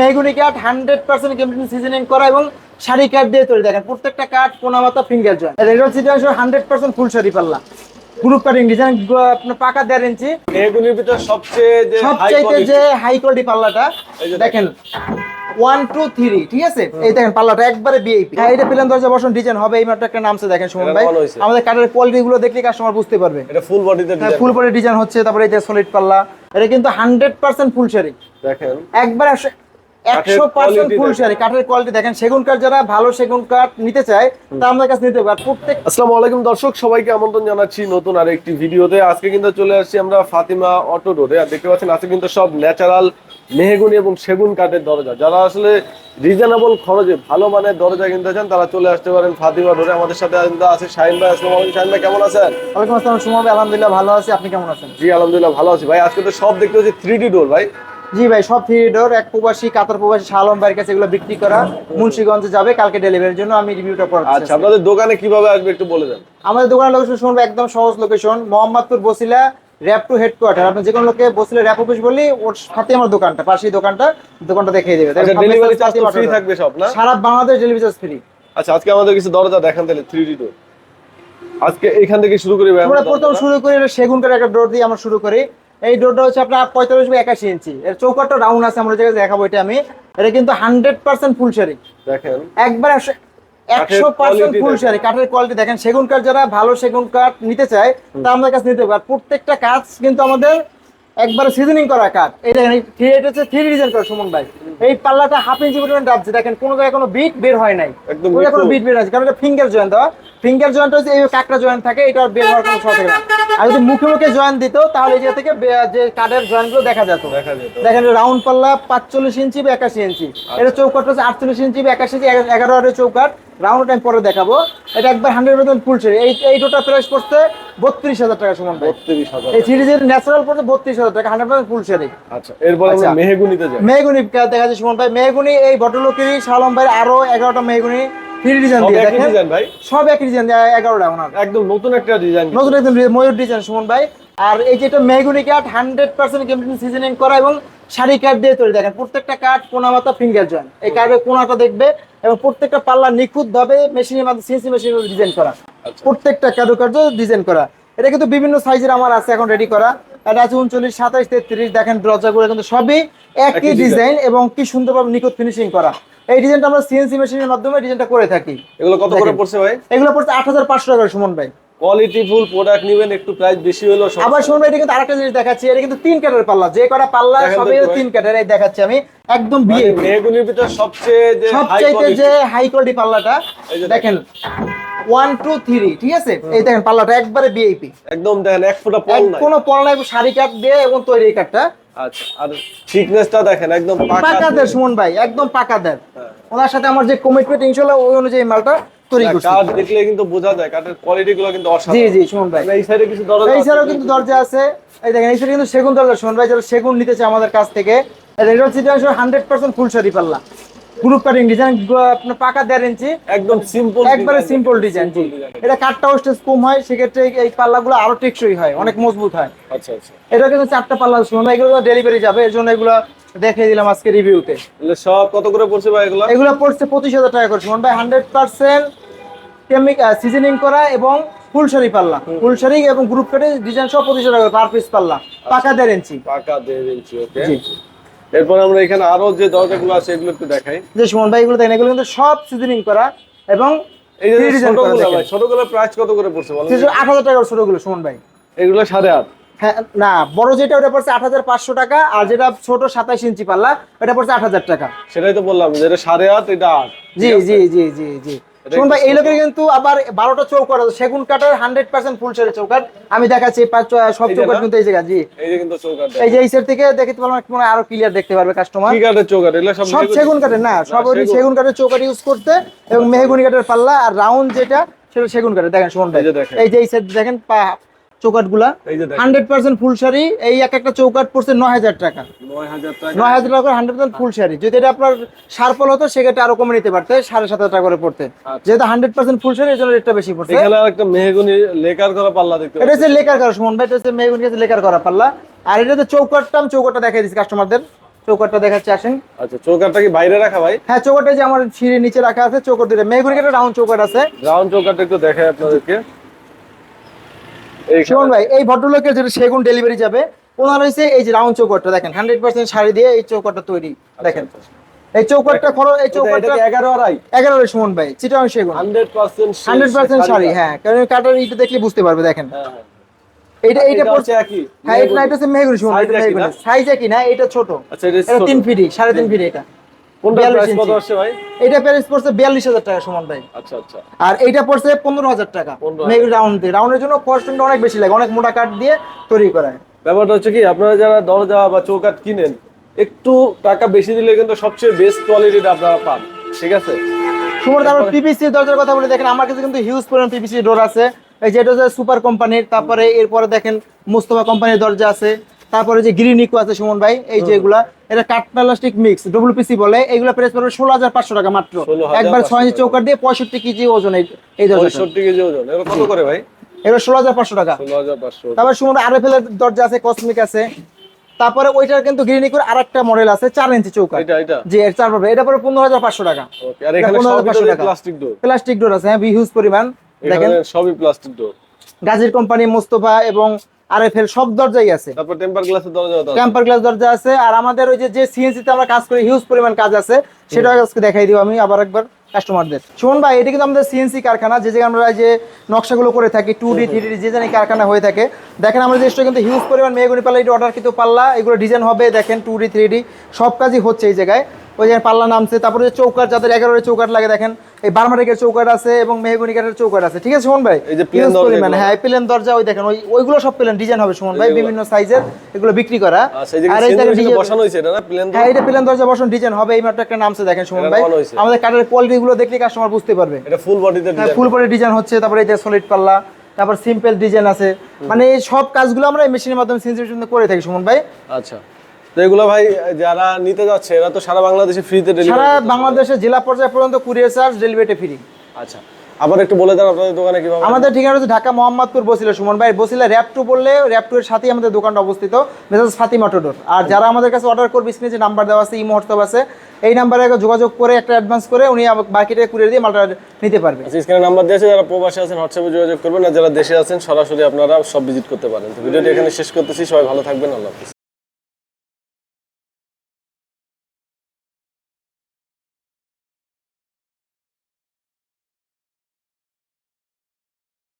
মেহগুনি কাঠ hundred percent chemical seasoning করা এবং শাড়ি কাঠ দিয়ে তৈরি। দেখেন প্রত্যেকটা কাঠ কোনামাতা finger joint. Hundred percent full sari পাল্লা। গ্রুপ কাটিং ডিজাইন আপনার পাকা দেড় ইঞ্চি। ভিতর সবচেয়ে যে সবচাইতে যে হাই কোয়ালিটি পাল্লাটা দেখেন ওয়ান টু থ্রি ঠিক আছে? এই দেখেন পাল্লাটা একবারে বিআইপি হ্যাঁ এটা প্লেন দরজা বসন ডিজাইন হবে এই মাত্র একটা নামছে দেখেন সুমন ভাই। আমাদের কাঠের কোয়ালিটি গুলো দেখলে কাস্টমার বুঝতে পারবে। এটা ফুল বডিতে হ্যাঁ ফুল বডি ডিজাইন হচ্ছে তারপরে এই যে সলিড পাল্লা। এটা কিন্তু হান্ড্রেড পার্সেন্ট ফুল শাড়ি। দেখেন। একবার একশো পার্সেন্ট ফুল। শাড়ি কাঠের কোয়ালিটি দেখেন। সেগুন কাঠ যারা ভালো সেগুন কাঠ নিতে চায় তা আমাদের কাছে নিতে পারে প্রত্যেক আসসালামু আলাইকুম দর্শক সবাইকে আমন্ত্রণ জানাচ্ছি নতুন আর একটি ভিডিওতে। আজকে কিন্তু চলে আসছি আমরা ফাতিমা অটো রোডে। আর দেখতে পাচ্ছেন আজকে কিন্তু সব ন্যাচারাল মেহগুনি এবং সেগুন কাঠের দরজা। যারা আসলে রিজনেবল খরচে ভালো মানের দরজা কিনতে চান তারা চলে আসতে পারেন ফাতিমা রোডে। আমাদের সাথে আছে শাহিন ভাই। আসসালামু আলাইকুম শাহিন ভাই কেমন আছেন? ওয়ালাইকুম আসসালাম সুমন আলহামদুলিল্লাহ ভালো আছি। আপনি কেমন আছেন? জি আলহামদুলিল্লাহ ভালো আছি। ভাই আজকে তো সব দেখতে পাচ্ছি থ্রি ডি ডোর ভাই। জি ভাই সব থ্রি ডোর এক প্রবাসী কাতার প্রবাসী শালম ভাইয়ের কাছে এগুলো বিক্রি করা মুন্সিগঞ্জে যাবে কালকে ডেলিভারির জন্য আমি রিভিউটা আচ্ছা আপনাদের দোকানে কীভাবে আসবে একটু বলে দেন। আমাদের দোকানের লোকেশন শুনব একদম সহজ location Mohammadpur Basila RAB two headquarter আপনি যে কোনো লোকে বসিলা র্যাপ অফিস বলি ওর সাথে আমার দোকানটা পাশেই দোকানটা দোকানটা দেখিয়ে দেবে। ডেলিভারি চার্জ ফ্রি থাকবে সব না? সারা বাংলাদেশ ডেলিভারি চার্জ ফ্রি আচ্ছা আজকে আমাদের কিছু দরজা দেখান তাহলে থ্রি ডি ডোর আজকে এখান থেকে শুরু করি আমরা প্রথম শুরু করি সেগুন কাঠের একটা ডোর দিয়ে আমরা শুরু করি। এই ডোরটা হচ্ছে আপনার পঁয়তাল্লিশ বাই একাশি ইঞ্চি। এর চৌকাটটা রাউন্ড আছে আমরা জায়গায় দেখাবো এটা আমি। এটা কিন্তু হান্ড্রেড পার্সেন্ট ফুল শাড়ি দেখেন। একবার একশো পার্সেন্ট ফুল শাড়ি কাঠের কোয়ালিটি দেখেন। সেগুন কাঠ যারা ভালো সেগুন কাঠ নিতে চায় তা আমাদের কাছে নিতে পারে প্রত্যেকটা কাজ কিন্তু আমাদের একবারে সিজনিং করা কাঠ। এই দেখেন থ্রি হচ্ছে থ্রি ডিজাইন করা সুমন ভাই। এই পাল্লাটা হাফ ইঞ্চি পরিমাণ ডাবছে দেখেন কোনো জায়গায় কোনো বিট বের হয় নাই। একদম কোনো বিট বের আছে কারণ এটা ফিঙ্গার জয়েন্ট দেওয়া। ফিঙ্গার জয়েন্ট হচ্ছে এই কাকড়া জয়েন্ট থাকে এটা আর বের হওয়ার কোনো শখ থাকে না। আর যদি মুখে মুখে জয়েন্ট দিত তাহলে এই থেকে যে কাঠের জয়েন্টগুলো দেখা যেত। দেখা যেত। দেখেন রাউন্ড পাল্লা পাঁচচল্লিশ ইঞ্চি বা একাশি ইঞ্চি। এটা চৌকাট হচ্ছে আটচল্লিশ ইঞ্চি বা একাশি ইঞ্চি এগা- এগারো আটের চৌকাট রাউন্ড টাইম পরে দেখাবো। এটা একবার হান্ড্রেড পার্সেন্ট ফুল ছেড়ে এই এই টোটা প্রাইস পড়ছে বত্রিশ হাজার টাকা সমান বত্রিশ হাজার এই সিরিজের ন্যাচারাল পড়ছে বত্রিশ হাজার টাকা হান্ড্রেড পার্সেন্ট ফুল ছেড়ে আচ্ছা এরপর আমরা আচ্ছা। মেহেগুনিতে যাই। মেহগুনি দেখা যাচ্ছে সুমন ভাই। মেহগুনি এই ভদ্রলোকেরই শালম ভাইয়ের আরও এগারোটা মেহগুনি থ্রি ডিজাইন সব দিয়ে একই দেখেন। ডিজাইন ভাই? সব একই ডিজাইন এগারোটা ওনার একদম নতুন একটা ডিজাইন নতুন একদম ময়ূর ডিজাইন সুমন ভাই। আর এই যেটা মেহগুনি কাঠ হান্ড্রেড পার্সেন্ট কেমিক্যাল সিজনিং করা এবং শাড়ি কাঠ দিয়ে তৈরি। দেখেন প্রত্যেকটা কাঠ কোনামাতা ফিঙ্গার জয়েন্ট এই কাঠের কোনাটা দেখবে এবং প্রত্যেকটা পাল্লা নিখুঁত ভাবে মেশিনের মাধ্যমে সিএনসি মেশিনের ডিজাইন করা। আচ্ছা। প্রত্যেকটা কারুকার্য ডিজাইন করা। এটা কিন্তু বিভিন্ন সাইজের আমার আছে এখন রেডি করা। এটা আছে উনচল্লিশ সাতাইশ তেত্রিশ। দেখেন দরজাগুলো কিন্তু সবই একই একই ডিজাইন এবং কি সুন্দরভাবে নিখুঁত ফিনিশিং করা। এই ডিজাইনটা আমরা সিএনসি মেশিনের মাধ্যমে ডিজাইনটা করে থাকি। এগুলো কত করে পড়ছে ভাই? এগুলো পড়ছে আট হাজার পাঁচশো টাকা সুমন ভাই। কোয়ালিটি ফুল প্রোডাক্ট নেবেন একটু প্রাইস বেশি হলো আবার শুনব এটা কিন্তু আরেকটা জিনিস দেখাচ্ছি এটা কিন্তু তিন কাঠের পাল্লা যে কটা পাল্লা সবই তিন কাঠের এই দেখাচ্ছি আমি একদম বিয়ে ভিতর সবচেয়ে যে কোয়ালিটি যে হাই কোয়ালিটি পাল্লাটা দেখেন ওয়ান টু থ্রি ঠিক আছে? এই দেখেন পাল্লাটা একবারে বিআইপি একদম দেখেন এক ফুটা পল নাই। কোনো পল নাই শাড়ি কাঠ দিয়ে এবং তৈরি কাঠটা আচ্ছা আর থিকনেসটা দেখেন একদম পাকা দেয় সুমন ভাই একদম পাকা দেয় হ্যাঁ। ওনার সাথে আমার যে কমিটমেন্ট ইনশাল্লাহ ওই অনুযায়ী মালটা তৈরি করছি কাঠ দেখলে কিন্তু বোঝা যায় কাঠের কোয়ালিটি গুলো কিন্তু অসাধারণ। জি সুমন ভাই। এই সাইডে কিছু দরজা এই কিন্তু দরজা আছে। এই দেখেন এই সাইডে কিন্তু সেগুন দরজা শুনুন ভাই যারা সেগুন নিতে চায় আমাদের কাছ থেকে। এটা হচ্ছে হান্ড্রেড পার্সেন্ট ফুল শাড়ি পাল্লা। গ্রুপ কাটিং ডিজাইন আপনার পাকা দেড় ইঞ্চি। একদম সিম্পল একবারে সিম্পল ডিজাইন জি। এটা স্টেজ কম হয় সেক্ষেত্রে এই পাল্লাগুলো আরও টেকসই হয় অনেক মজবুত হয়। আচ্ছা আচ্ছা। এটা কিন্তু চারটা পাল্লা শুনুন এগুলো ডেলিভারি যাবে এর জন্য এগুলো দেখিয়ে দিলাম আজকে রিভিউতে সব কত করে পড়ছে ভাই এগুলো? এগুলো পড়ছে পঁচিশ হাজার টাকা করে শুনুন ভাই হান্ড্রেড পার্সেন্ট সিজনিং করা এবং ফুল শাড়ি পাল্লা। ফুল শাড়ি এবং গ্রুপ কাটে ডিজাইন সব পঁচিশ হাজার টাকা পার পিস পাল্লা পাকা দেড় ইঞ্চি পাকা দেড় ইঞ্চি ওকে জি। এরপর আমরা এখানে আরও যে দরজাগুলো আছে এগুলো একটু দেখাই। যে সুমন ভাই এগুলো দেখেন এগুলো কিন্তু সব সিজনিং করা এবং এই যে ছোটগুলো দেখেন। ভাই ছোটগুলোর প্রাইস কত করে পড়ছে বলেন? আট হাজার টাকার ছোটগুলো সুমন ভাই। এগুলো সাড়ে আট। হ্যাঁ না বড় যেটা ওটা পড়ছে আট হাজার পাঁচশো টাকা আর যেটা ছোট সাতাইশ ইঞ্চি পাল্লা ওটা পড়ছে আট হাজার টাকা। সেটাই তো বললাম যে এটা সাড়ে আট এটা আট। জি জি জি জি জি। শুনুন ভাই এই লোকের কিন্তু আবার বারোটা চৌকাট আছে। সেগুন কাঠের হান্ড্রেড পার্সেন্ট ফুল চৌকাট আমি দেখাচ্ছি সব চৌকাট কিন্তু এই জায়গা জি। এই যে এই যে এই সাইড থেকে দেখতে পারলাম মনে আরও ক্লিয়ার দেখতে পারবে কাস্টমার সব সেগুন কাঠের না সব ওই সেগুন। কাঠের চৌকাট ইউজ করতে এবং মেহগুনি কাঠের পাল্লা আর রাউন্ড যেটা সেটা সেগুন কাঠের। দেখেন শুনুন ভাই। এই যে এই সেট দেখেন চৌকাটগুলা এই হান্ড্রেড পার্সেন্ট ফুল শাড়ি এই এক একটা চৌকাট পড়ছে নয় হাজার টাকা। নয় হাজার টাকা। হান্ড্রেড পার্সেন্ট ফুল শাড়ি। যদি এটা আপনার সারপল হতো সেক্ষেত্রে আরও কমে নিতে পারতে সাড়ে সাত হাজার টাকা করে পড়তে। যেহেতু হান্ড্রেড পার্সেন্ট ফুল শাড়ি জন্য রেটটা বেশি পড়ছে। এখানে একটা মেহগুনি লেকার করা পাল্লা দেখতে এটা হচ্ছে লেকার করা সুমন ভাই এটা হচ্ছে মেহগুনি লেকার করা পাল্লা। আর এটা হচ্ছে চৌকাটটা আমি চৌকাটটা দেখাই দিচ্ছি কাস্টমারদের চৌকাটটা দেখাচ্ছি আসেন। আচ্ছা চৌকাটটা কি বাইরে রাখা ভাই? হ্যাঁ চৌকাটটা যে আমার সিঁড়ির নিচে রাখা আছে চৌকাট দুটো মেহগুনি কাঠের রাউন্ড চৌকাট আছে। রাউন্ড চৌকাটটা একটু দেখাই আপনাদেরকে। শিমন ভাই এই ভদ্রলোকের যেটা সেগুন ডেলিভারি যাবে। ওনার হয়েছে এই যে রাউন্ড চৌকাটটা দেখেন হান্ড্রেড পার্সেন্ট শাড়ি দিয়ে এই চৌকাটটা তৈরি দেখেন। এই চৌকাটটা খরচ এই চৌকাটটা এগারো আড়াই? এগারো সুমন ভাই চিটাং সেগুন। হান্ড্রেড পার্সেন্ট হান্ড্রেড পার্সেন্ট শাড়ি হ্যাঁ কারণ কাটার ইটা দেখলে বুঝতে পারবে দেখেন। এইটা এইটা এটা পড়ছে হচ্ছে একই হ্যাঁ এটা এটা মেহগুনি সুমন Size একই না? সাইজ কি না এটা ছোট। আচ্ছা এটা এটা তিন ফিটি সাড়ে তিন ফিট। এটা। কোনটা 42 প্রাইস কত ইঞ্চি। আসছে ভাই? এটা প্রাইস পড়ছে বিয়াল্লিশ হাজার টাকা সুমন ভাই। আচ্ছা আচ্ছা। আর এইটা পড়ছে পনেরো হাজার টাকা। রাউন্ড দিয়ে। রাউন্ডের জন্য কস্টিংটা অনেক বেশি লাগে অনেক মোটা কাঠ দিয়ে তৈরি করা। ব্যাপারটা হচ্ছে কি আপনারা যারা দরজা বা চৌকাট কিনেন একটু টাকা বেশি দিলে কিন্তু সবচেয়ে বেস্ট কোয়ালিটিটা আপনারা পান। ঠিক আছে? সুমন তারপর পিপিসি দরজার কথা বলে দেখেন আমার কাছে কিন্তু হিউজ পরিমাণ পিপিসি ডোর আছে। এই যেটা হচ্ছে সুপার কোম্পানির তারপরে এরপরে দেখেন মুস্তফা কোম্পানির দরজা আছে। তারপরে যে গ্রিনিকো আছে সুমন ভাই এই যে এগুলা এটা কাঠ প্লাস্টিক মিক্স ডব্লিউপিসি বলে এগুলা প্রাইস পড়বে ষোলো হাজার পাঁচশো টাকা মাত্র। একবার ছয় ইঞ্চি চৌকাট দিয়ে পঁয়ষট্টি কেজি ওজন এই এই পঁয়ষট্টি কেজি ওজন। কত করে ভাই? এগুলো ষোলো হাজার পাঁচশো টাকা। ষোলো হাজার পাঁচশো। তারপর সুমন আরএফএল এর দরজা আছে কসমিক আছে। তারপরে ওইটার কিন্তু গ্রিনিকোর আরেকটা মডেল আছে চার ইঞ্চি এটা জি এর চার পাবে। এটা পরে পনেরো হাজার পাঁচশো টাকা। ওকে আর এখানে 15,500 টাকা। প্লাস্টিক ডোর প্লাস্টিক ডোর আছে হ্যাঁ হিউজ পরিমাণ। দেখেন। সবই প্লাস্টিক ডোর গাজীর কোম্পানি মোস্তফা এবং আরএফএল সব দরজাই আছে। তারপর টেম্পার গ্লাসের দরজা আছে টেম্পার গ্লাস দরজা আছে। আর আমাদের ওই যে যে সিএনসি তে আমরা কাজ করি হিউজ পরিমাণ কাজ আছে সেটা আজকে দেখাই দিব আমি আবার একবার কাস্টমারদের সুমন ভাই এটা কিন্তু আমাদের সিএনসি কারখানা যে জায়গায় আমরা যে নকশাগুলো করে থাকি টু ডি থ্রি ডি যে জানি কারখানা হয়ে থাকে। দেখেন আমাদের দেশটা কিন্তু হিউজ পরিমাণ মেয়েগুনি পাল্লা এটা অর্ডার কিন্তু পাল্লা এগুলো ডিজাইন হবে দেখেন টু ডি থ্রি ডি সব কাজই হচ্ছে এই জায়গায়। ওই জায়গায় পাল্লা নামছে তারপরে যে চৌকাট যাদের এগারোর চৌকাট লাগে দেখেন এই বারমাটিকের চৌকাট আছে এবং মেহগুনি কাঠের চৌকাট আছে। ঠিক আছে সুমন ভাই? এই যে Huge দরজা হ্যাঁ প্লেন দরজা ওই দেখেন ওই ওইগুলো সব প্লেন ডিজাইন হবে সুমন ভাই বিভিন্ন সাইজের এগুলো বিক্রি করা। আচ্ছা এই যে আর এই দেখেন বসানো হয়েছে এটা না প্লেন হ্যাঁ এটা প্লেন দরজা বসানো ডিজাইন হবে এই মাত্র একটা নামছে দেখেন সুমন ভাই। আমাদের কাঠের কোয়ালিটি গুলো দেখলে কাস্টমার বুঝতে পারবে। এটা ফুল বডিতে হ্যাঁ ডিজাইন ফুল বডি ডিজাইন হচ্ছে তারপরে এই যে সলিড পাল্লা তারপর সিম্পল ডিজাইন আছে। মানে এই সব কাজগুলো আমরা এই মেশিনের মাধ্যমে সিনসেশন করে থাকি সুমন ভাই। আচ্ছা। তো এগুলো ভাই যারা নিতে যাচ্ছে এরা তো সারা বাংলাদেশে ফ্রিতে সারা বাংলাদেশের জেলা পর্যায়ে পর্যন্ত কুরিয়ার চার্জ ডেলিভারি ফ্রি আচ্ছা আবার একটু বলে দেন আপনাদের দোকানে কীভাবে? আমাদের ঠিকানা হচ্ছে ঢাকা মোহাম্মদপুর বসিলা সুমন ভাই। বসিলা র্যাপ টু বললে র্যাপ টু এর সাথেই আমাদের দোকানটা অবস্থিত মেসাজ ফাতিমা টোডোর আর যারা আমাদের কাছে অর্ডার করবে স্ক্রিনে যে নাম্বার দেওয়া আছে ইমো হোয়াটসঅ্যাপ আছে এই নাম্বারে যোগাযোগ করে একটা অ্যাডভান্স করে উনি বাকিটা কুরিয়ার দিয়ে মালটা নিতে পারবে। স্ক্রিনে নাম্বার দিয়েছে যারা প্রবাসী আছেন হোয়াটসঅ্যাপে যোগাযোগ করবেন আর যারা দেশে আছেন সরাসরি আপনারা সব ভিজিট করতে পারেন। তো ভিডিওটি এখানে শেষ করতেছি সবাই ভালো থাকবেন আল্লাহ হাফিজ।